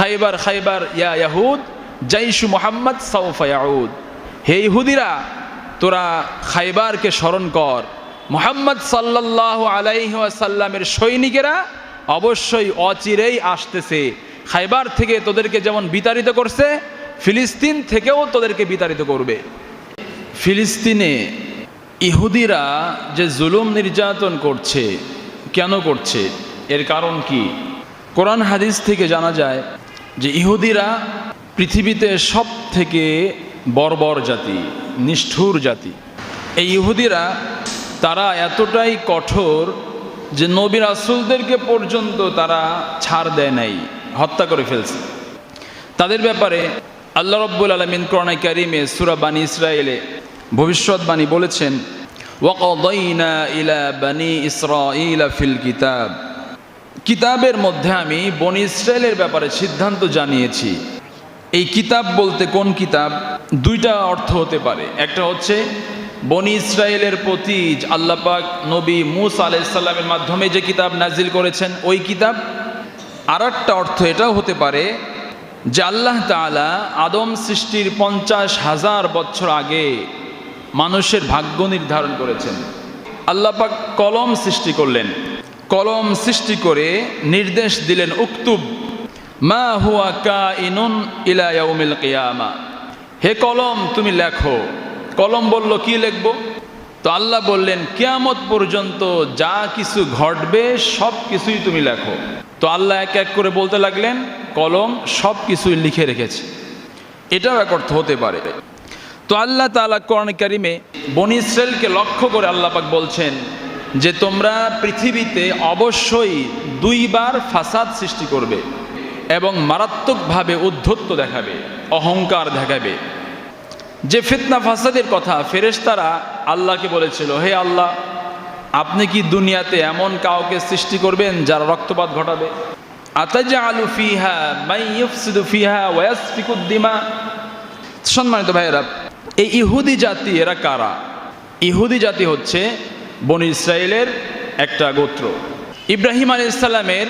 খাইবার খাইবার, ইয়া ইয়াহুদ, জাইশু মোহাম্মদ সাউফায়াউদ হে ইহুদিরা, তোরা খাইবারকে স্মরণ কর। মোহাম্মদ সাল্লাহ আলাইসাল্লামের সৈনিকেরা অবশ্যই অচিরেই আসতেছে। খাইবার থেকে তোদেরকে যেমন বিতাড়িত করছে, ফিলিস্তিন থেকেও তোদেরকে বিতাড়িত করবে। ফিলিস্তিনে ইহুদিরা যে জুলুম নির্যাতন করছে, কেন করছে? এর কারণ কি? কোরআন হাদিস থেকে জানা যায় যে ইহুদিরা পৃথিবীতে সব থেকে বর্বর জাতি, নিষ্ঠুর জাতি। এই ইহুদিরা, তারা এতটাই কঠোর যে নবী রাসুলদেরকে পর্যন্ত তারা ছাড় দেয় নাই, হত্যা করে ফেলছে। তাদের ব্যাপারে আল্লাহ রব্বুল আলমিন করণাই কারিমে সুরা বানী ইসরায়েলে ভবিষ্যৎবাণী বলেছেন ওয়াকদাইনা ইলা বানি ইসরাইলা ফিল কিতাব। কিতাবের মধ্যে আমি বনি ইসরায়েলের ব্যাপারে সিদ্ধান্ত জানিয়েছি। এই কিতাব বলতে কোন কিতাব? দুইটা অর্থ হতে পারে। একটা হচ্ছে, বনি ইসরায়েলের প্রতি আল্লাপাক নবী মুস আলাইসাল্লামের মাধ্যমে যে কিতাব নাজিল করেছেন, ওই কিতাব। আর একটা অর্থ এটাও হতে পারে যে আল্লাহ তালা আদম সৃষ্টির পঞ্চাশ হাজার বছর আগে মানুষের ভাগ্য নির্ধারণ করেছেন। আল্লাপাক কলম সৃষ্টি করলেন। কলম সৃষ্টি করে নির্দেশ দিলেন, উক্তুব মা হুয়া কা ইনুন ইলা ইয়াউমিল কিয়ামা। হে কলম, তুমি লেখো। কলম বলল, কি লিখব? তো আল্লাহ বললেন, কিয়ামত পর্যন্ত যা কিছু ঘটবে, সব কিছুই তুমি লেখো। তো আল্লাহ এক এক করে বলতে লাগলেন, কলম সব কিছুই লিখে রেখেছে। এটাও এক অর্থ হতে পারে। তো আল্লাহ তালা কোরআন কারিমে বনি ইসরায়েলকে লক্ষ্য করে আল্লাহ পাক বলছেন যে তোমরা পৃথিবীতে অবশ্যই দুইবার ফাসাদ সৃষ্টি করবে এবং মারাত্মকভাবে উদ্ধত্ত দেখাবে, অহংকার দেখাবে। যে ফিতনা ফাসাদের কথা ফেরেশতারা আল্লাহকে বলেছিল, হে আল্লাহ, আপনি কি দুনিয়াতে এমন কাউকে সৃষ্টি করবেন যারা রক্তপাত ঘটাবে? আলু সম্মানিত ভাইয়েরা, এই ইহুদি জাতি এরা কারা? ইহুদি জাতি হচ্ছে বনি ইসরায়েলের একটা গোত্র। ইব্রাহিম আলী ইসলামের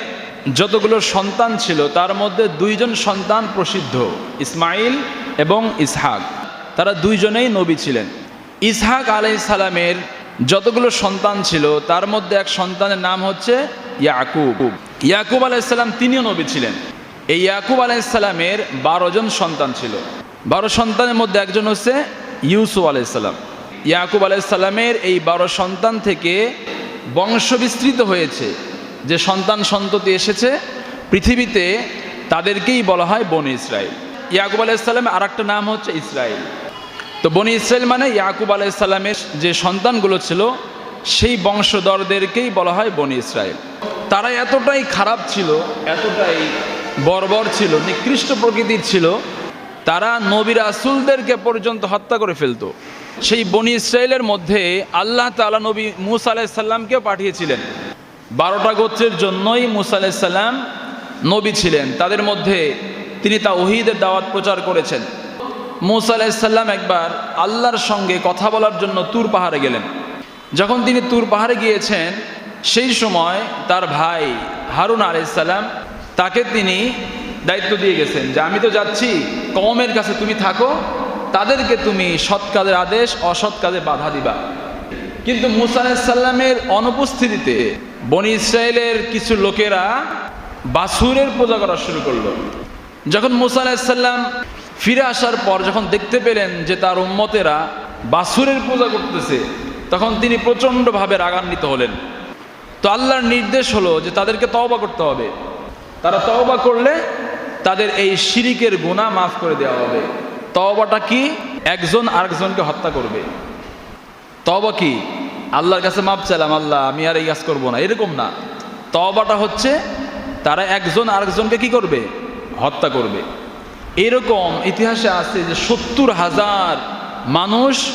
যতগুলো সন্তান ছিল, তার মধ্যে দুইজন সন্তান প্রসিদ্ধ ইসমাইল এবং ইসহাক। তারা দুইজনেই নবী ছিলেন। ইসহাক আলাই সালামের যতগুলো সন্তান ছিল, তার মধ্যে এক সন্তানের নাম হচ্ছে ইয়াকুব। ইয়াকুব আলাইসাল্লাম তিনিও নবী ছিলেন। এই ইয়াকুব আলাইসাল্লামের বারো জন সন্তান ছিল। বারো সন্তানের মধ্যে একজন হচ্ছে ইউসুফ আলাইসাল্লাম ইয়াকুব আলাইসাল্লামের এই বারো সন্তান থেকে বংশ বিস্তৃত হয়েছে। যে সন্তান সন্ততি এসেছে, পৃথিবীতে তাদেরকেই বলা হয় বনি ইসরায়েল ইয়াকুব আলাইসাল্লামের আর একটা নাম হচ্ছে ইসরায়েল তো বনি ইসরায়েল মানে ইয়াকুব আলাইসাল্লামের যে সন্তানগুলো ছিল, সেই বংশধরদেরকেই বলা হয় বনি ইসরায়েল তারা এতটাই খারাপ ছিল, এতটাই বর্বর ছিল, নিকৃষ্ট প্রকৃতির ছিল, তারা নবী রাসুলদেরকে পর্যন্ত হত্যা করে ফেলতো। সেই বনি ইসরায়েলের মধ্যে আল্লাহ তালা নবী মুসা আলাইসাল্লামকেও পাঠিয়েছিলেন। বারোটা গোত্রের জন্যই মুসা আলাইসাল্লাম নবী ছিলেন। তাদের মধ্যে তিনি তা ওহিদের দাওয়াত প্রচার করেছেন। মুসা আলাইসাল্লাম একবার আল্লাহর সঙ্গে কথা বলার জন্য তুর পাহাড়ে গেলেন। যখন তিনি তুর পাহাড়ে গিয়েছেন, সেই সময় তার ভাই হারুন আলাইসাল্লাম তাকে তিনি দায়িত্ব দিয়ে গেছেন যে, আমি তো যাচ্ছি কমের কাছে তুমি থাকো তাদেরকে তুমি সৎ কাজের আদেশ, অসৎ কাজে বাধা দিবা। কিন্তু মুসা আলাইসাল্লামের অনুপস্থিতিতে বনি ইসরায়েলের কিছু লোকেরা বাসুরের পূজা করা শুরু করল। যখন মুসা আলাইসাল্লাম ফিরে আসার পর যখন দেখতে পেলেন যে তার উম্মতেরা বাসুরের পূজা করতেছে, তখন তিনি প্রচণ্ডভাবে রাগান্বিত হলেন। তো আল্লাহর নির্দেশ হলো যে তাদেরকে তওবা করতে হবে। তারা তওবা করলে তাদের এই শিরিকের গুণা মাফ করে দেওয়া হবে। তওবাটা কি? একজন আরেকজনকে হত্যা করবে। তবা কি? আল্লাহর কাছে মাপ চাইলাম, আল্লাহ, আমি আর এই কাজ করব না। এরকম না। তবাটা হচ্ছে, তারা একজন আরেকজনকে কি করবে? হত্যা করবে। এরকম ইতিহাসে আছে যে সত্তর হাজার মানুষ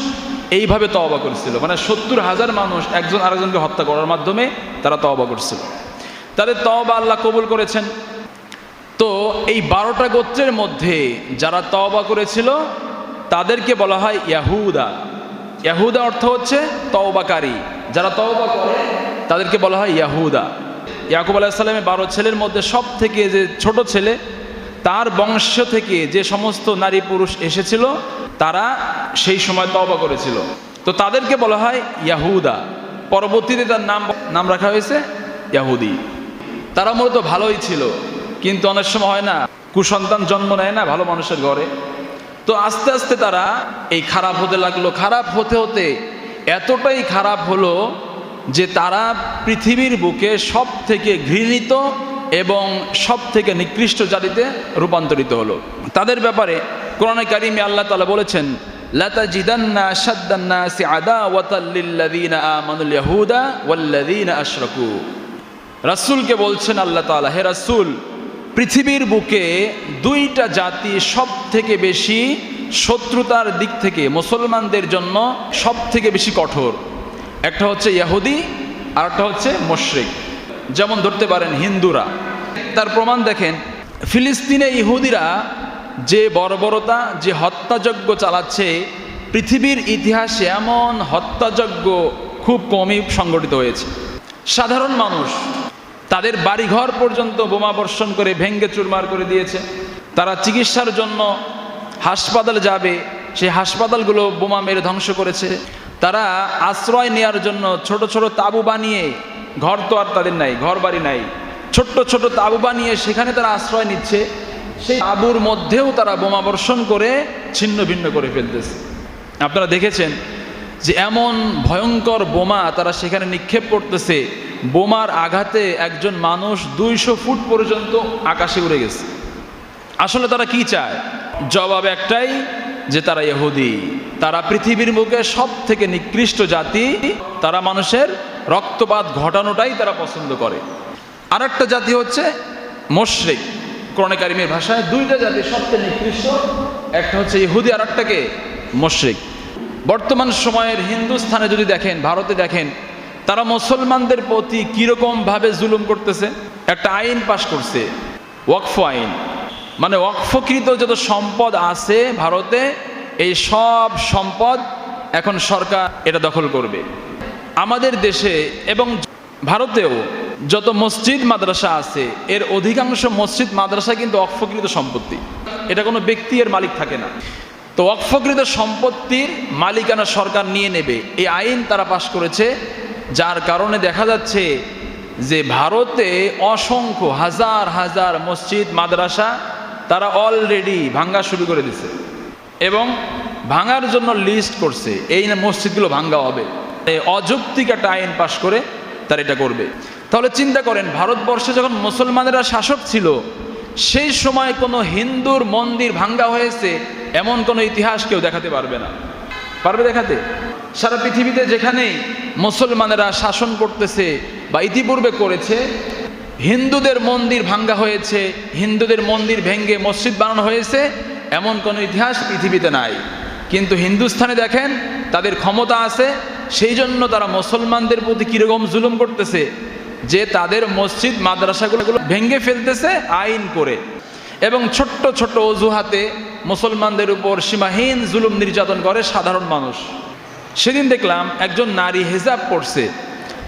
এইভাবে তওবা করেছিল। মানে সত্তর হাজার মানুষ একজন আরেকজনকে হত্যা করার মাধ্যমে তারা তওবা করছিল। তাদের তওবা আল্লাহ কবুল করেছেন। তো এই বারোটা গোত্রের মধ্যে যারা তওবা করেছিল, তাদেরকে বলা হয় ইয়াহুদা। ইয়াহুদা অর্থ হচ্ছে তওবাকারী। যারা তওবা করে, তাদেরকে বলা হয় ইয়াহুদা। ইয়াকুব আলাইসাল্লামের বারো ছেলের মধ্যে সব থেকে যে ছোট ছেলে, তার বংশ থেকে যে সমস্ত নারী পুরুষ এসেছিল, তারা সেই সময় তওবা করেছিল। তো তাদেরকে বলা হয় ইয়াহুদা। পরবর্তীতে তার নাম নাম রাখা হয়েছে ইয়াহুদি। তারা মূলত ভালোই ছিল। কিন্তু অনেক সময় হয় না, কুসন্তান জন্ম নেয় না ভালো মানুষের ঘরে। তো আস্তে আস্তে তারা এই খারাপ হতে লাগল। খারাপ হতে হতে এতটাই খারাপ হলো যে তারা পৃথিবীর বুকে সব থেকে ঘৃণিত এবং সব থেকে নিকৃষ্ট জাতিতে রূপান্তরিত হলো। তাদের ব্যাপারে কোরআনে কারিমে আল্লাহ তালা বলেছেন লাতা জিদান্না সাদ্দান্না সি আদা ওয়াতাল্লিল্লাদিনা আমানুল ইয়াহুদা ওয়াল্লাদিনা আশরাকু। রাসূলকে বলছেন আল্লাহ তাআলা, হে রাসূল পৃথিবীর বুকে দুইটা জাতি সব থেকে বেশি শত্রুতার দিক থেকে মুসলমানদের জন্য সব থেকে বেশি কঠোর। একটা হচ্ছে ইয়াহুদি আর একটা হচ্ছে মুশরিক। যেমন ধরতে পারেন হিন্দুরা। তার প্রমাণ দেখেন, ফিলিস্তিনে ইহুদিরা যে বর্বরতা, যে হত্যাযজ্ঞ চালাচ্ছে, পৃথিবীর ইতিহাসে এমন হত্যাযজ্ঞ খুব কমই সংগঠিত হয়েছে। সাধারণ মানুষ তাদের বাড়িঘর পর্যন্ত বোমা বর্ষণ করে ভেঙ্গে চুরমার করে দিয়েছে। তারা চিকিৎসার জন্য হাসপাতাল যাবে, সেই হাসপাতালগুলো বোমা মেরে ধ্বংস করেছে। তারা আশ্রয় নেওয়ার জন্য ছোট ছোট তাঁবু বানিয়ে ঘর তো আর তাদের নাই ঘর বাড়ি নাই। ছোট্ট ছোট তাবু বানিয়ে সেখানে তারা আশ্রয় নিচ্ছে। সেই তাঁবুর মধ্যেও তারা বোমা বর্ষণ করে ছিন্ন ভিন্ন করে ফেলতেছে। আপনারা দেখেছেন যে এমন ভয়ঙ্কর বোমা তারা সেখানে নিক্ষেপ করতেছে। বোমার আঘাতে একজন মানুষ দুইশো ফুট পর্যন্ত আকাশে উড়ে গেছে। আসলে তারা কি চায়? জবাব একটাই, যে তারা ইহুদি। তারা পৃথিবীর মুখে সব থেকে নিকৃষ্ট জাতি। তারা মানুষের রক্তপাত ঘটানোটাই তারা পছন্দ করে। আর একটা জাতি হচ্ছে মোশরেক। কোরণেকারিমের ভাষায় দুইটা জাতি সবচেয়ে নিকৃষ্ট, একটা হচ্ছে ইহুদি আর একটাকে মোশরেক। বর্তমান সময়ের হিন্দুস্থানে যদি দেখেন, ভারতে দেখেন তারা মুসলমানদের প্রতি কীরকমভাবে জুলুম করতেছে? একটা আইন পাশ করছে, ওয়াকফ আইন। মানে ওয়াকফকৃত যত সম্পদ আছে ভারতে, এই সব সম্পদ এখন সরকার এটা দখল করবে। আমাদের দেশে এবং ভারতেও যত মসজিদ, মাদ্রাসা আছে, এর অধিকাংশ মসজিদ মাদ্রাসা কিন্তু অক্ষকৃত সম্পত্তি। এটা কোনো ব্যক্তি এর মালিক থাকে না। তো অক্ষকৃত সম্পত্তির মালিকানা সরকার নিয়ে নেবে। এই আইন তারা পাশ করেছে যার কারণে দেখা যাচ্ছে যে ভারতে অসংখ্য হাজার হাজার মসজিদ, মাদ্রাসা তারা অলরেডি ভাঙ্গা শুরু করে দিছে। এবং ভাঙার জন্য লিস্ট করছে, এই না মসজিদগুলো ভাঙ্গা হবে। অযৌক্তিক একটা আইন পাশ করে তার এটা করবে। তাহলে চিন্তা করেন, ভারতবর্ষে যখন মুসলমানেরা শাসক ছিল, সেই সময় কোনো হিন্দুর মন্দির ভাঙ্গা হয়েছে, এমন কোনো ইতিহাস কেউ দেখাতে পারবে না। পারবে দেখাতে? সারা পৃথিবীতে যেখানেই মুসলমানেরা শাসন করতেছে বা ইতিপূর্বে করেছে, হিন্দুদের মন্দির ভাঙ্গা হয়েছে, হিন্দুদের মন্দির ভেঙ্গে মসজিদ বানানো হয়েছে, এমন কোনো ইতিহাস পৃথিবীতে নাই। কিন্তু হিন্দুস্থানে দেখেন, তাদের ক্ষমতা আছে সেই জন্য তারা মুসলমানদের প্রতি কীরকম জুলুম করতেছে, যে তাদের মসজিদ, মাদ্রাসাগুলো ভেঙ্গে ফেলতেছে আইন করে। এবং ছোট্ট ছোট্ট অজুহাতে মুসলমানদের উপর সীমাহীন জুলুম নির্যাতন করে সাধারণ মানুষ। সেদিন দেখলাম একজন নারী হেজাব পড়ছে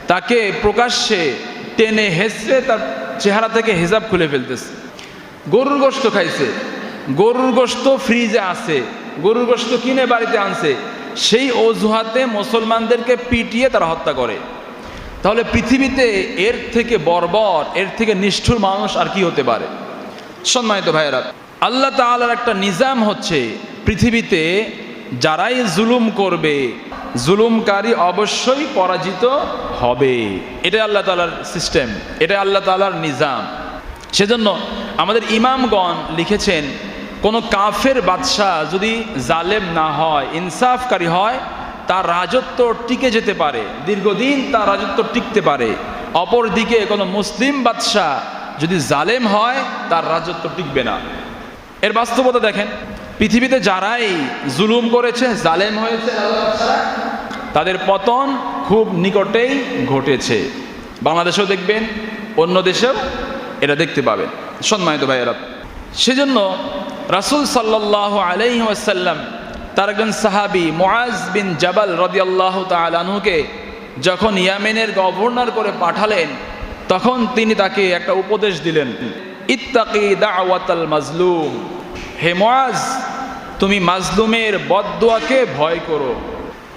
তাকে প্রকাশ্যে টেনে হেসড়ে তার চেহারা থেকে হেজাব খুলে ফেলতেছে। গরুর গোস্ত খাইছে। গরুর গোস্ত ফ্রিজে আছে। গরুর গোস্ত কিনে বাড়িতে আনছে। সেই অজুহাতে মুসলমানদেরকে পিটিয়ে তারা হত্যা করে। তাহলে পৃথিবীতে এর থেকে বর্বর, এর থেকে নিষ্ঠুর মানুষ আর কি হতে পারে? সম্মানিত ভাইয়েরা আল্লাহ তাআলার একটা নিজাম হচ্ছে পৃথিবীতে যারাই জুলুম করবে, জুলুমকারী অবশ্যই পরাজিত হবে। এটা আল্লাহ তালার সিস্টেম এটা আল্লাহ তালার নিজাম। সেজন্য আমাদের ইমামগণ লিখেছেন, কোনো কাফের বাদশাহ যদি জালেম না হয়, ইনসাফকারী হয়, তার রাজত্ব টিকে যেতে পারে। দীর্ঘদিন তার রাজত্ব টিকতে পারে। অপরদিকে কোনো মুসলিম বাদশাহ যদি জালেম হয়, তার রাজত্ব টিকবে না। এর বাস্তবতা দেখেন, পৃথিবীতে যারাই জুলুম করেছে, জালেম হয়েছে তাদের পতন খুব নিকটেই ঘটেছে। বাংলাদেশেও দেখবেন, অন্য দেশেও এটা দেখতে পাবেন। সম্মানিত ভাইয়েরা, সেজন্য রাসুল সাল্লাহ আলাইহি ওয়াসাল্লাম, তার একজন সাহাবি মোয়াজ বিন জাবাল রদিয়াল্লাহ তালানুকে যখন ইয়ামেনের গভর্নর করে পাঠালেন, তখন তিনি তাকে একটা উপদেশ দিলেন, ইত্তাকি দাওয়াতাল মাজলুম। হে তুমি মাজলুমের বদদোয়াকে ভয় করো।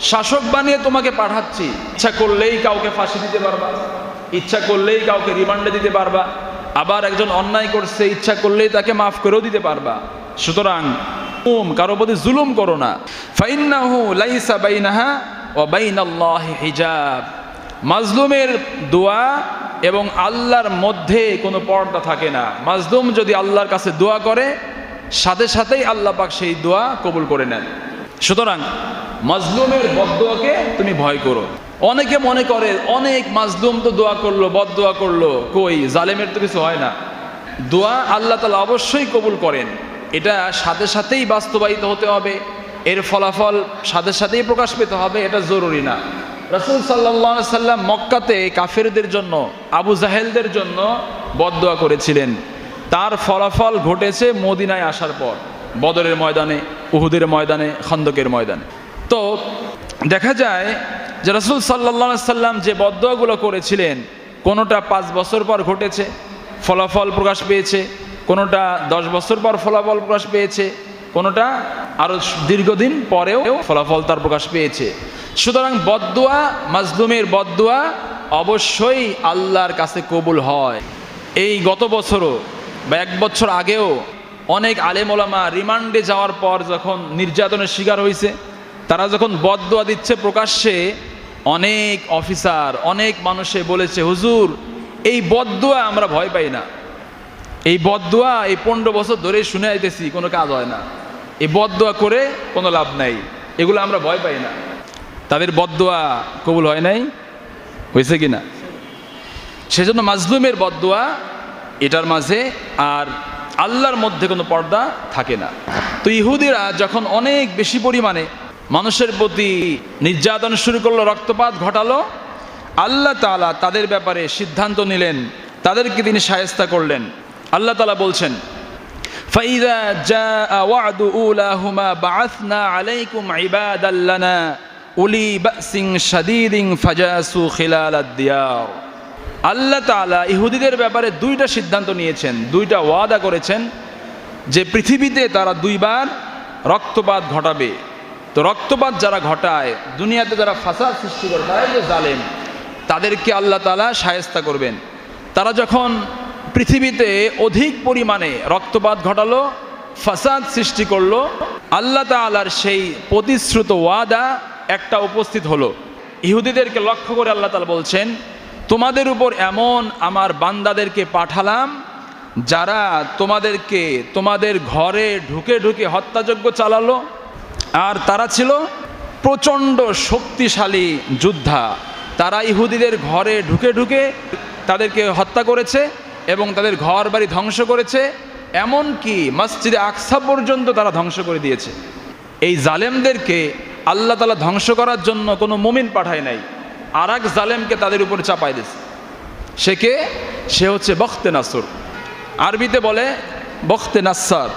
শাসক বানিয়ে তোমাকে পাঠাচ্ছি। ইচ্ছা করলেই কাউকে ফাঁসি দিতে পারবা। ইচ্ছা করলেই কাউকে রিমান্ডে দিতে পারবা। আবার একজন অন্যায় করছে, ইচ্ছা করলেই তাকে মাফ করেও দিতে পারবা। সুতরাং কারও প্রতি জুলুম করো না। ফাইন্নাহু লাইসা বাইনাহা ও বাইনাল্লাহি হিজাব। মাজলুমের দোয়া এবং আল্লাহর মধ্যে কোনো পর্দা থাকে না। মাজলুম যদি আল্লাহর কাছে দোয়া করে সাথে সাথেই আল্লাহ পাক সেই দোয়া কবুল করে নেন। সুতরাং মাজলুমের বদদোয়াকে তুমি ভয় করো। অনেকে মনে করে, অনেক মাজলুম তো দোয়া করল, বদদোয়া করল, কই জালেমের তো কিছু হয় না। দোয়া আল্লাহ তালা অবশ্যই কবুল করেন। এটা সাথে সাথেই বাস্তবায়িত হতে হবে। এর ফলাফল সাথে সাথেই প্রকাশ পেতে হবে, এটা জরুরি না। রসুল সাল্লাহ সাল্লাম মক্কাতে কাফেরদের জন্য, আবু জাহেলদের জন্য বদদোয়া করেছিলেন। তার ফলাফল ঘটেছে মদিনায় আসার পর, বদরের ময়দানে, উহুদের ময়দানে, খন্দকের ময়দানে। তো দেখা যায় যে রসুল সাল্লাহ সাল্লাম যে বদদোয়াগুলো করেছিলেন, কোনোটা পাঁচ বছর পর ঘটেছে, ফলাফল প্রকাশ পেয়েছে, কোনোটা দশ বছর পর ফলাফল প্রকাশ পেয়েছে, কোনোটা আরও দীর্ঘদিন পরেও ফলাফল তার প্রকাশ পেয়েছে। সুতরাং বদদোয়া, মাজলুমের বদদোয়া অবশ্যই আল্লাহর কাছে কবুল হয়। এই গত বছরও বা এক বছর আগেও অনেক আলেমোলামা রিমান্ডে যাওয়ার পর যখন নির্যাতনের শিকার হয়েছে তারা যখন বদদোয়া দিচ্ছে প্রকাশ্যে, অনেক অফিসার, অনেক মানুষে বলেছে, হুজুর, এই বদদোয়া আমরা ভয় পাই না। এই বদদোয়া এই পনেরো বছর ধরে শুনে আইতেছি, কোনো কাজ হয় না। এই বদদোয়া করে কোনো লাভ নাই। এগুলো আমরা ভয় পাই না। তাদের বদদোয়া কবুল হয় নাই? হয়েছে কি না সেজন্য মাজলুমের বদদোয়া এটার মাঝে আর আল্লাহর মধ্যে কোনো পর্দা থাকে না। তো ইহুদিরা যখন অনেক বেশি পরিমাণে মানুষের প্রতি নির্যাতন শুরু করল, রক্তপাত ঘটালো, আল্লাহ তালা তাদের ব্যাপারে সিদ্ধান্ত নিলেন, তাদেরকে তিনি সায়স্তা করলেন। আল্লাহ তালা বলছেন, ফাইদা আল্লাহ তালা ইহুদিদের ব্যাপারে দুইটা সিদ্ধান্ত নিয়েছেন, দুইটা ওয়াদা করেছেন যে পৃথিবীতে তারা দুইবার রক্তপাত ঘটাবে। তো রক্তপাত যারা ঘটায়, দুনিয়াতে যারা ফাসাদ সৃষ্টি করে, তারাই যে জালেম, তাদেরকে আল্লাহ তালা সায়স্তা করবেন। তারা যখন পৃথিবীতে অধিক পরিমাণে রক্তপাত ঘটালো, ফাসাদ সৃষ্টি করল, আল্লাহ তালার সেই প্রতিশ্রুত ওয়াদা একটা উপস্থিত হলো। ইহুদিদেরকে লক্ষ্য করে আল্লাহ তালা বলছেন তোমাদের উপর এমন আমার বান্দাদেরকে পাঠালাম, যারা তোমাদেরকে তোমাদের ঘরে ঢুকে ঢুকে হত্যাযজ্ঞ চালালো, আর তারা ছিল প্রচণ্ড শক্তিশালী যোদ্ধা। তারা ইহুদিদের ঘরে ঢুকে ঢুকে তাদেরকে হত্যা করেছে এবং তাদের ঘর বাড়ি ধ্বংস করেছে, এমনকি মসজিদে আকসা পর্যন্ত তারা ধ্বংস করে দিয়েছে। এই জালেমদেরকে আল্লাহ তালা ধ্বংস করার জন্য কোনো মুমিন পাঠায় নাই। আর এক জালেমকে তাদের উপরে চাপাই দিয়েছে সে কে? সে হচ্ছে বখতে নাসর। আরবিতে বলে বখতে নাসার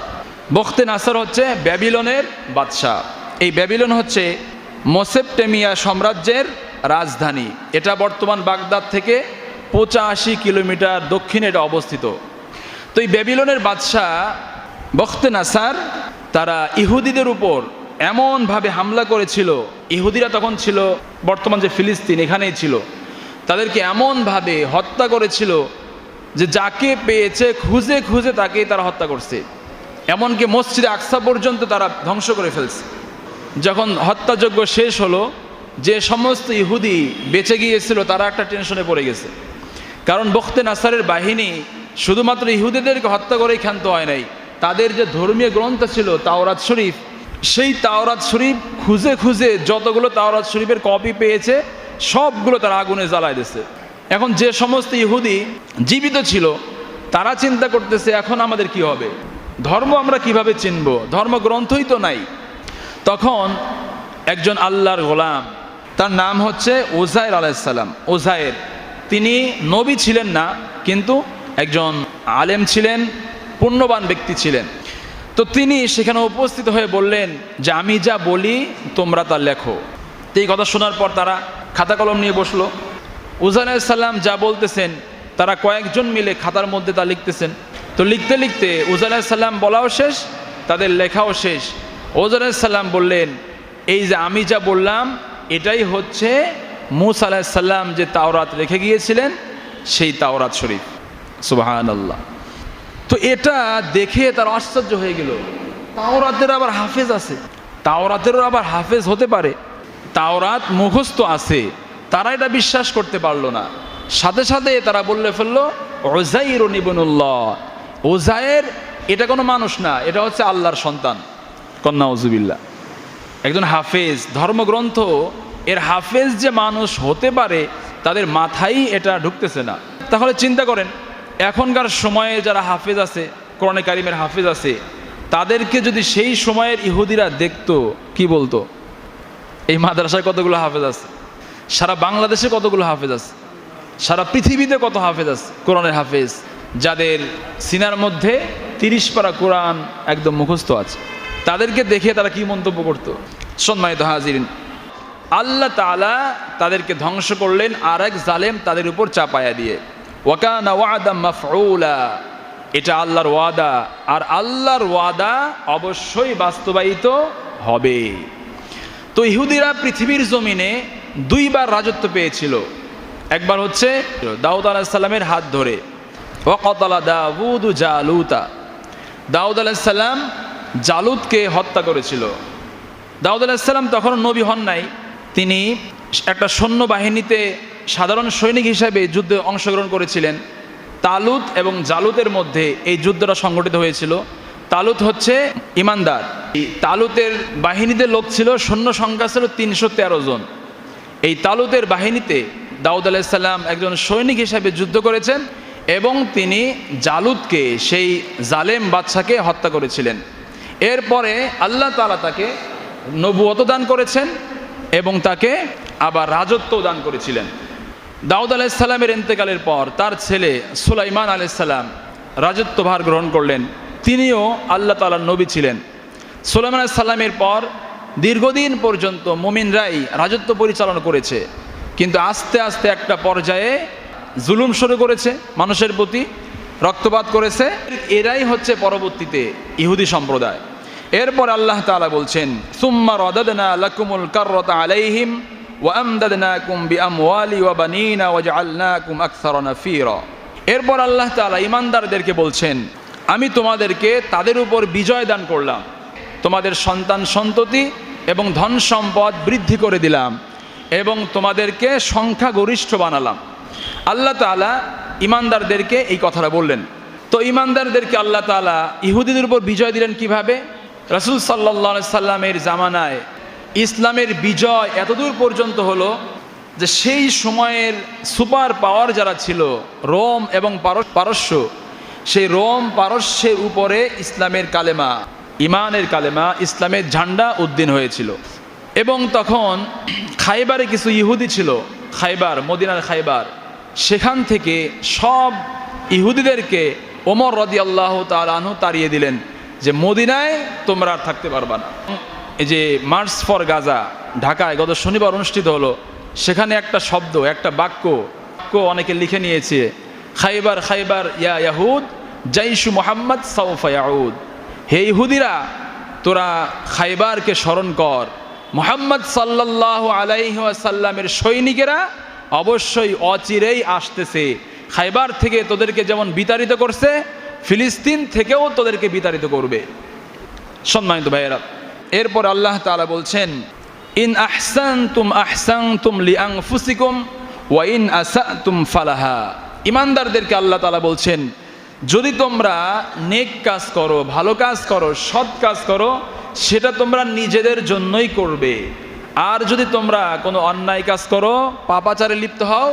বখতে নাসার হচ্ছে ব্যাবিলনের বাদশাহ। এই ব্যাবিলন হচ্ছে মোসেপটেমিয়া সাম্রাজ্যের রাজধানী। এটা বর্তমান বাগদাদ থেকে পঁচাশি কিলোমিটার দক্ষিণে এটা অবস্থিত। তো এই ব্যাবিলনের বাদশাহ বখতে নাসার তারা ইহুদিদের উপর এমনভাবে হামলা করেছিল, ইহুদিরা তখন ছিল, বর্তমান যে ফিলিস্তিন এখানেই ছিল, তাদেরকে এমনভাবে হত্যা করেছিল যে যাকে পেয়েছে খুঁজে খুঁজে তাকেই তারা হত্যা করছে। এমনকি মসজিদে আকসা পর্যন্ত তারা ধ্বংস করে ফেলছে। যখন হত্যাযজ্ঞ শেষ হলো, যে সমস্ত ইহুদি বেঁচে গিয়েছিল, তারা একটা টেনশনে পড়ে গেছে। কারণ বখতে নাসারের বাহিনী শুধুমাত্র ইহুদিদেরকে হত্যা করেই ক্ষান্ত হয় নাই, তাদের যে ধর্মীয় গ্রন্থ ছিল, তাওরাত শরীফ সেই তাওরাত শরীফ খুঁজে খুঁজে যতগুলো তাওরাত শরীফের কপি পেয়েছে, সবগুলো তারা আগুনে জ্বালায় দিছে এখন যে সমস্ত ইহুদি জীবিত ছিল, তারা চিন্তা করতেছে, এখন আমাদের কি হবে? ধর্ম আমরা কীভাবে চিনব? ধর্মগ্রন্থই তো নাই। তখন একজন আল্লাহর গোলাম, তার নাম হচ্ছে ওজায়ের আলাইসাল্লাম ওজায়ের তিনি নবী ছিলেন না, কিন্তু একজন আলেম ছিলেন, পুণ্যবান ব্যক্তি ছিলেন। তো তিনি সেখানে উপস্থিত হয়ে বললেন যে, আমি যা বলি, তোমরা তা লেখো। তো এই কথা শোনার পর তারা খাতা কলম নিয়ে বসল। উজান সাল্লাম যা বলতেছেন, তারা কয়েকজন মিলে খাতার মধ্যে তা লিখতেছেন। তো লিখতে লিখতে উজাল সাল্লাম বলাও শেষ, তাদের লেখাও শেষ। ওজাল সাল্লাম বললেন, এই যে আমি যা বললাম, এটাই হচ্ছে মুসা আলাহিসাল্লাম যে তাওরাত রেখে গিয়েছিলেন, সেই তাওরাত শরীফ। সুবাহান আল্লাহ তো এটা দেখে তার আশ্চর্য হয়ে গেল। তাওরাতের আবার হাফেজ আছে। তাওরাতেরও আবার হাফেজ হতে পারে। তাওরাত মুখস্থ আছে। তারা এটা বিশ্বাস করতে পারল না। সাথে সাথে তারা বললে ফেলল ওজাইর নিবনুল্লাহ ওজায়ের এটা কোনো মানুষ না, এটা হচ্ছে আল্লাহর সন্তান। কন্যা ওজুবিল্লা একজন হাফেজ, ধর্মগ্রন্থ, এর হাফেজ যে মানুষ হতে পারে, তাদের মাথায় এটা ঢুকতেছে না। তাহলে চিন্তা করেন এখনকার সময়ে যারা হাফেজ আছে, কোরআনে কারিমের হাফেজ আছে, তাদেরকে যদি সেই সময়ের ইহুদিরা দেখতো, কি বলতো? এই মাদ্রাসায় কতগুলো হাফেজ আছে? সারা বাংলাদেশে কতগুলো হাফেজ আছে? সারা পৃথিবীতে কত হাফেজ আছে কোরআনের হাফেজ? যাদের সিনার মধ্যে তিরিশ পারা কোরআন একদম মুখস্থ আছে। তাদেরকে দেখে তারা কি মন্তব্য করতো? সম্মানিত হাজিরিন, আল্লাহ তালা তাদেরকে ধ্বংস করলেন আর এক জালেম তাদের উপর চাপায়া দিয়ে। ওয়াকানা ওয়াদা মাফউলা। এটা আল্লাহর ওয়াদা। আর আল্লাহর ওয়াদা অবশ্যই বাস্তবায়িত হবে। তো ইহুদিরা পৃথিবীর জমিনে দুইবার রাজত্ব পেয়েছিল। একবার হচ্ছে দাউদ আলাহিসাল্লামের হাত ধরে। ওকতলা দাউদ জালুতা। দাউদ আলাহিসাল্লাম জালুদকে হত্যা করেছিল। দাউদ আলাহিসাল্লাম তখন নবী হন নাই। তিনি একটা সৈন্য বাহিনীতে সাধারণ সৈনিক হিসাবে যুদ্ধে অংশগ্রহণ করেছিলেন। তালুত এবং জালুতের মধ্যে এই যুদ্ধটা সংগঠিত হয়েছিল। তালুত হচ্ছে ইমানদার। তালুতের বাহিনীতে লোক ছিল, সৈন্য সংখ্যা ছিল তিনশো তেরো জন। এই তালুতের বাহিনীতে দাউদ আলাইসাল্লাম একজন সৈনিক হিসাবে যুদ্ধ করেছেন এবং তিনি জালুদকে সেই জালেম বাদশাকে হত্যা করেছিলেন। এরপরে আল্লাহ তালা তাকে নবুয়ত দান করেছেন এবং তাকে আবার রাজত্ব দান করেছিলেন। দাউদ আলাইসাল্লামের ইন্তেকালের পর তার ছেলে সুলাইমান আলাইসাল্লাম রাজত্বভার গ্রহণ করলেন। তিনিও আল্লাহ তালার নবী ছিলেন। সুলাইমান আলাইসাল্লামের পর দীর্ঘদিন পর্যন্ত মুমিনরাই রাজত্ব পরিচালনা করেছে। কিন্তু আস্তে আস্তে একটা পর্যায়ে জুলুম শুরু করেছে মানুষের প্রতি, রক্তপাত করেছে। এরাই হচ্ছে পরবর্তীতে ইহুদি সম্প্রদায়। এরপর আল্লাহ তাআলা বলছেন, সুম্মা রদাদনা লাকুমুল কাররাতা আলাইহিম ওয়া আমদাদনাকুম বিআমওয়ালি ওয়া বানিনা ওয়া জাআলনাকুম আকসারা এরপর আল্লাহ তাআলা ঈমানদারদেরকে বলছেন, আমি তোমাদেরকে তাদের উপর বিজয় দান করলাম। তোমাদের সন্তান সন্ততি এবং ধন সম্পদ বৃদ্ধি করে দিলাম এবং তোমাদেরকে সংখ্যাগরিষ্ঠ বানালাম। আল্লাহ তাআলা ইমানদারদেরকে এই কথাটা বললেন। তো ইমানদারদেরকে আল্লাহ তাআলা ইহুদিদের উপর বিজয় দিলেন কীভাবে? রাসূল সাল্লা সাল্লামের জামানায় ইসলামের বিজয় এতদূর পর্যন্ত হলো যে সেই সময়ের সুপার পাওয়ার যারা ছিল, রোম এবং পারস- পারস্য, সেই রোম পারস্যের উপরে ইসলামের কালেমা ইমানের কালেমা, ইসলামের ঝান্ডা উদ্দিন হয়েছিল। এবং তখন খাইবারে কিছু ইহুদি ছিল, খাইবার, মদিনার খাইবার। সেখান থেকে সব ইহুদিদেরকে ওমর রদি আল্লাহ তালাহু তাড়িয়ে দিলেন যে, মদিনায় তোমরা আর থাকতে পারবা না। এই যে মার্চ ফর গাজা ঢাকায় গত শনিবার অনুষ্ঠিত হলো। সেখানে একটা শব্দ, একটা বাক্য অনেকে লিখে নিয়েছে, খাইবার খাইবার, ইয়া ইয়াহুদ, জাইশু মোহাম্মদ সাউফা ইয়াউদ। হে ইহুদিরা, তোরা খাইবারকে স্মরণ কর। মোহাম্মদ সাল্লাহ আলাইসাল্লামের সৈনিকেরা অবশ্যই অচিরেই আসতেছে। খাইবার থেকে তোদেরকে যেমন বিতাড়িত করছে, ফিলিস্তিন থেকেও তোদেরকে বিতাড়িত করবে। সম্মানিত ভাইয়েরা এরপর আল্লাহ তাআলা বলছেন, ইন আহসান তুম আহসান তুম লিয়াং ফুসিকুম ওয়া ইন আসা তুম ফালাহা। ইমানদারদেরকে আল্লাহ তালা বলছেন, যদি তোমরা নেক কাজ করো, ভালো কাজ করো, সৎ কাজ করো, সেটা তোমরা নিজেদের জন্যই করবে। আর যদি তোমরা কোনো অন্যায় কাজ করো, পাপাচারে লিপ্ত হও,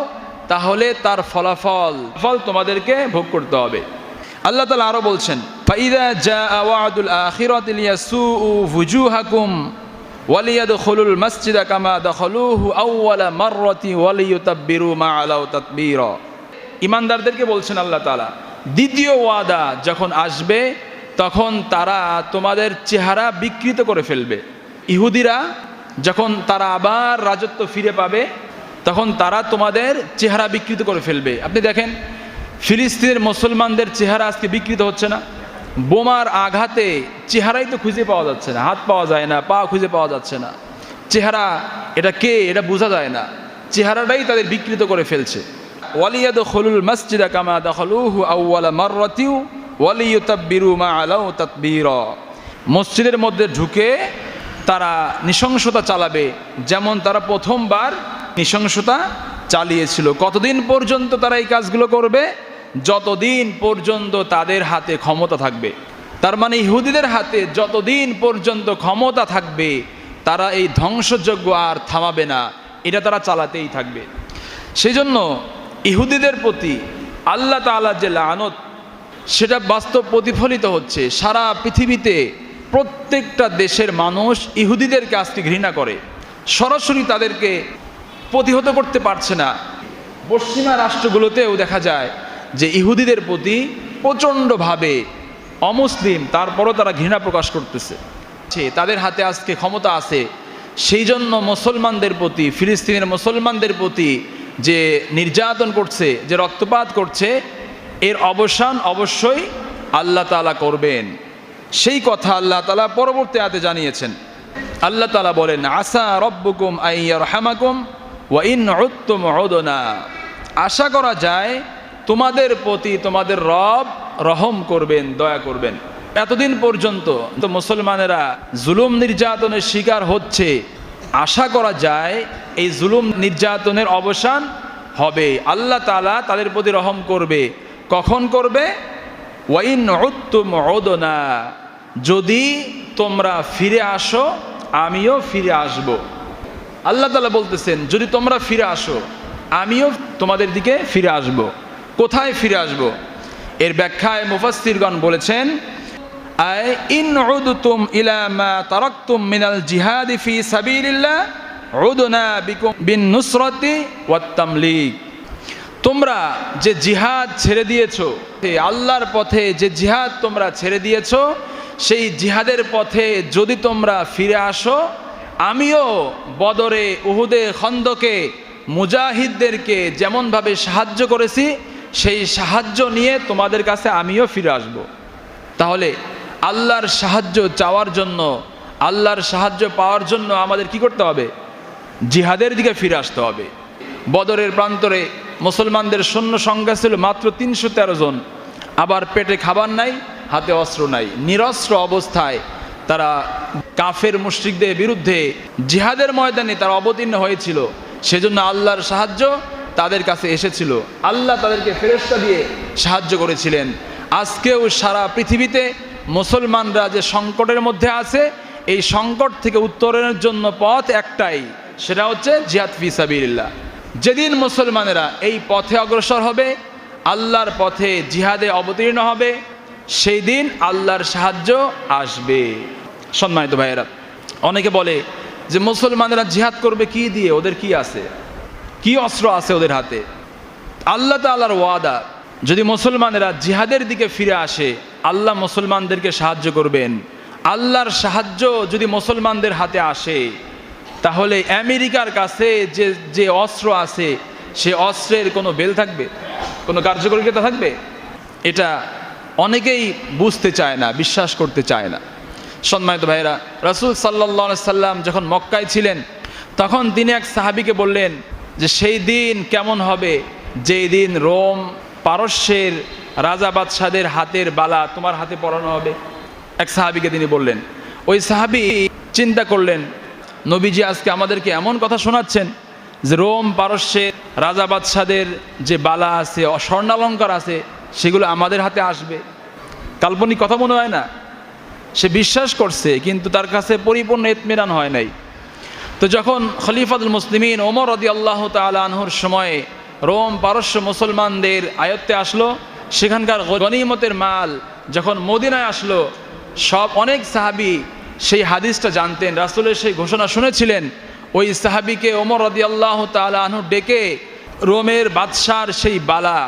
তাহলে তার ফলাফল, ফল তোমাদেরকে ভোগ করতে হবে। আল্লাহ তালা আরও বলছেন ফাইদা জা আওয়াদুল আখিরাত লিয়াসুউ ফুজুহাকুম ওয়ালিয়াদখুলুল মাসজিদা কামা দখলুহু আউওয়ালা মাররাতি ওয়ালিয়ুতাব্বিরু মা আলাউ তাতবীরা ইমানদারদেরকে বলছেন আল্লাহ তাআলা, দ্বিতীয় ওয়াদা যখন আসবে, তখন তারা তোমাদের চেহারা বিকৃত করে ফেলবে। ইহুদিরা যখন তারা আবার রাজত্ব ফিরে পাবে, তখন তারা তোমাদের চেহারা বিকৃত করে ফেলবে। আপনি দেখেন, ফিলিস্তিনের মুসলমানদের চেহারা আজকে বিকৃত হচ্ছে না? বোমার আঘাতে চেহারাই তো খুঁজে পাওয়া যাচ্ছে না, হাত পাওয়া যায় না, পা খুঁজে পাওয়া যাচ্ছে না। চেহারা, এটা কে, এটা বোঝা যায় না। চেহারাটাই তাদের বিকৃত করে ফেলছে। ওয়ালিয়াদ খলুল মসজিদা কামা দখলুহু আউ্ওয়ালা মাররাতিউ ওয়ালিয়ুতাব্বিরু মা আলাউ তাতবীর। মসজিদের মধ্যে ঢুকে তারা নৃশংসতা চালাবে, যেমন তারা প্রথমবার নৃশংসতা চালিয়েছিল। কতদিন পর্যন্ত তারা এই কাজগুলো করবে? যতদিন পর্যন্ত তাদের হাতে ক্ষমতা থাকবে, তার মানে ইহুদিদের হাতে যতদিন পর্যন্ত ক্ষমতা থাকবে, তারা এই ধ্বংসযজ্ঞ আর থামাবে না, এটা তারা চালাতেই থাকবে। সেই জন্য ইহুদিদের প্রতি আল্লাহ তাআলার যে লানত, সেটা বাস্তব প্রতিফলিত হচ্ছে। সারা পৃথিবীতে প্রত্যেকটা দেশের মানুষ ইহুদিদেরকে আজকে ঘৃণা করে। সরাসরি তাদেরকে প্রতিহত করতে পারছে না। পশ্চিমা রাষ্ট্রগুলোতেও দেখা যায় যে ইহুদিদের প্রতি প্রচণ্ডভাবে অমুসলিম, তারপরও তারা ঘৃণা প্রকাশ করতেছে। তাদের হাতে আজকে ক্ষমতা আছে। সেই জন্য মুসলমানদের প্রতি, ফিলিস্তিনের মুসলমানদের প্রতি যে নির্যাতন করছে, যে রক্তপাত করছে, এর অবসান অবশ্যই আল্লাহ তালা করবেন। সেই কথা আল্লাহ তালা পরবর্তী আতে জানিয়েছেন। আল্লাহ তালা বলেন, আসা রব্বুকুম আইয়ার হামাকুম ওয়া ইন উত্তম না আশা করা যায় তোমাদের প্রতি তোমাদের রব রহম করবেন, দয়া করবেন। এতদিন পর্যন্ত তো মুসলমানেরা জুলুম নির্যাতনের শিকার হচ্ছে। আশা করা যায় এই জুলুম নির্যাতনের অবসান হবে। আল্লাহ তালা তাদের প্রতি রহম করবে। কখন করবে? ওয়াইন উত্তম না যদি তোমরা ফিরে আসো, আমিও ফিরে আসব। আল্লাহ তালা বলতেছেন, যদি তোমরা ফিরে আসো, আমিও তোমাদের দিকে ফিরে আসব। কোথায় ফিরে আসব? এর ব্যাখ্যায় মুফাসসিরগণ বলেছেন ইন মিনাল জিহাদি ফি বিন নুসরতি তোমরা যে জিহাদ ছেড়ে দিয়েছ আল্লাহর পথে যে জিহাদ তোমরা ছেড়ে দিয়েছ, সেই জিহাদের পথে যদি তোমরা ফিরে আসো, আমিও বদরে উহুদে খন্দকে, মুজাহিদদেরকে যেমনভাবে সাহায্য করেছি সেই সাহায্য নিয়ে তোমাদের কাছে আমিও ফিরে আসব। তাহলে আল্লাহর সাহায্য চাওয়ার জন্য, আল্লাহর সাহায্য পাওয়ার জন্য আমাদের কি করতে হবে? জিহাদের দিকে ফিরে আসতে হবে। বদরের প্রান্তরে মুসলমানদের সৈন্য সংখ্যা ছিল মাত্র তিনশো তেরো জন। আবার পেটে খাবার নাই, হাতে অস্ত্র নাই। নিরস্ত্র অবস্থায় তারা কাফের মুশ্রিকদের বিরুদ্ধে জিহাদের ময়দানে তারা অবতীর্ণ হয়েছিল। সেজন্য আল্লাহর সাহায্য তাদের কাছে এসেছিল। আল্লাহ তাদেরকে ফেরস্তা দিয়ে সাহায্য করেছিলেন। আজকেও সারা পৃথিবীতে মুসলমানরা যে সংকটের মধ্যে আছে, এই সংকট থেকে উত্তরণের জন্য পথ একটাই, সেটা হচ্ছে জিহাদ ফি সাবিল্লাহ যেদিন মুসলমানেরা এই পথে অগ্রসর হবে, আল্লাহর পথে জিহাদে অবতীর্ণ হবে, সেই দিন আল্লাহর সাহায্য আসবে। সম্মানিত ভাইয়েরা, অনেকে বলে যে মুসলমানেরা জিহাদ করবে কি দিয়ে? ওদের কি আছে? কি অস্ত্র আছে ওদের হাতে? আল্লাহ তাল্লাহর ওয়াদা, যদি মুসলমানেরা জিহাদের দিকে ফিরে আসে, আল্লাহ মুসলমানদেরকে সাহায্য করবেন। আল্লাহর সাহায্য যদি মুসলমানদের হাতে আসে, তাহলে আমেরিকার কাছে যে যে অস্ত্র আছে, সে অস্ত্রের কোনো বেল থাকবে? কোনো কার্যকরিতা থাকবে? এটা অনেকেই বুঝতে চায় না, বিশ্বাস করতে চায় না। সম্মানিত ভাইরা রাসুল সাল্লা সাল্লাম যখন মক্কায় ছিলেন, তখন তিনি এক সাহাবিকে বললেন যে সেই দিন কেমন হবে? যেই দিন রোম পারস্যের রাজা বাদশাদের হাতের বালা তোমার হাতে পরানো হবে। এক সাহাবিকে তিনি বললেন, ওই সাহাবি চিন্তা করলেন, নবীজি আজকে আমাদেরকে এমন কথা শোনাচ্ছেন যে রোম পারস্যের রাজা বাদশাদের যে বালা আছে, স্বর্ণালঙ্কার আছে, সেগুলো আমাদের হাতে আসবে। কাল্পনিক কথা মনে হয় না? সে বিশ্বাস করছে, কিন্তু তার কাছে পরিপূর্ণ এতমেরান হয় নাই। তো যখন খলিফাতুল মুসলিমিন ওমর রদি আল্লাহ তালহুর সময়ে রোম পারস্য মুসলমানদের আয়ত্তে আসলো, সেখানকার গনিমতের মাল যখন মদিনায় আসলো, সব অনেক সাহাবি সেই হাদিসটা জানতেন, রাসুলের সেই ঘোষণা শুনেছিলেন, ওই সাহাবিকে ওমর রদি আল্লাহ তালহু ডেকে রোমের বাদশার সেই বালা,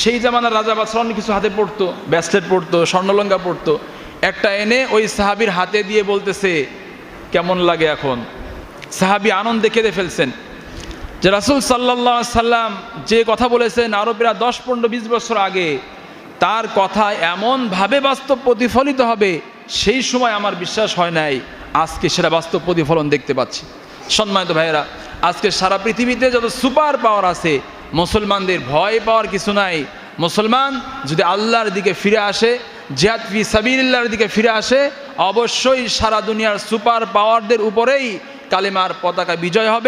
সেই জামানার রাজা বাদশাহ অনেক কিছু হাতে পড়তো, ব্যাসলেট পড়তো, স্বর্ণলঙ্কা পড়তো, একটা এনে ওই সাহাবির হাতে দিয়ে বলতেছে, কেমন লাগে এখন? সাহাবি আনন্দে কেঁদে ফেলছেন। যে রাসুল সাল্লাহ সাল্লাম যে কথা বলেছেন আরও প্রায় দশ, পনেরো, বিশ বছর আগে, তার কথা এমনভাবে বাস্তব প্রতিফলিত হবে, সেই সময় আমার বিশ্বাস হয় নাই। আজকে সেটা বাস্তব প্রতিফলন দেখতে পাচ্ছি। সম্মানিত ভাইয়েরা, আজকে সারা পৃথিবীতে যত সুপার পাওয়ার আছে, মুসলমানদের ভয় পাওয়ার কিছু নাই। মুসলমান যদি আল্লাহর দিকে ফিরে আসে, জিহাদ ফি সাবিল্লাহর দিকে ফিরে আসে, অবশ্যই সারা দুনিয়ার সুপার পাওয়ারদের উপরেই কালিমার পতাকা বিজয় হবে।